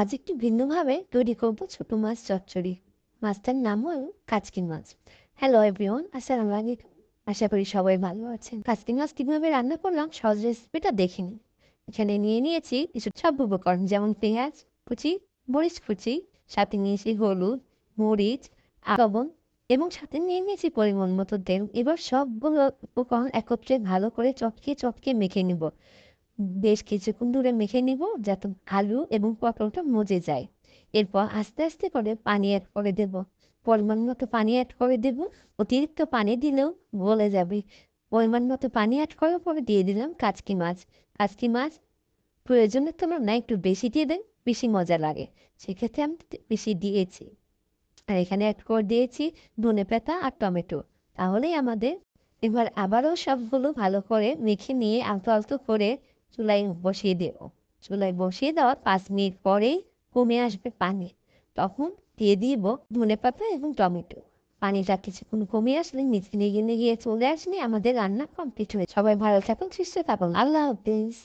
আজ একটু ভিন্নভাবে তৈরি করব ছোট মাছ চচ্চড়ি। মাছটার নাম হল কাচকি মাছ। হ্যালো এভরিওয়ান আসসালামু আলাইকুম। আশা করি সবাই ভালো আছেন। কাচকি মাছ কীভাবে রান্না করলাম সহজ রেসিপিটা দেখে নিন। এখানে নিয়ে নিয়েছি কিছু সব উপকরণ, যেমন পেঁয়াজ, কুচি, মরিচ কুচি, সাথে নিয়েছি হলুদ, মরিচ, লবণ এবং সাথে নিয়ে নিয়েছি পরিমাণ মতো তেল। এবার সবগুলো উপকরণ একত্রে ভালো করে চটকে চটকে মেখে নিব। বেশ কিছুক্ষণ ধরে মেখে নিব যাতে আলু এবং পটলটা মজে যায়। এরপর আস্তে আস্তে করে পানি অ্যাড করে দেব। পরিমাণ মতো পানি অ্যাড করে দেব। অতিরিক্ত পানি দিলেও গলে যাবে। পরিমাণ মতো পানি অ্যাড করার পরে দিয়ে দিলাম কাচকি মাছ। কাচকি মাছ প্রয়োজনে তোমরা না একটু বেশি দিয়ে দেন, বেশি মজা লাগে। সেক্ষেত্রে আমি বেশি দিয়েছি। আর এখানে অ্যাড করে দিয়েছি ধনে পাতা আর টমেটো। তাহলেই আমাদের এবার আবারও সবগুলো ভালো করে মেখে নিয়ে আলতো আলতো করে চুলায় বসিয়ে দেব। চুলায় বসিয়ে দেওয়ার পাঁচ মিনিট পরেই কমে আসবে পানি। তখন দিয়ে দিব ধনে পাতা এবং টমেটো। পানিটা কিছুক্ষণ কমে আসলে নিচে নিয়ে গিয়ে চলে আসলে আমাদের রান্না কমপ্লিট হয়ে সবাই ভালো থাকুন, সুস্থ থাকুন। আল্লাহ হাফিজ।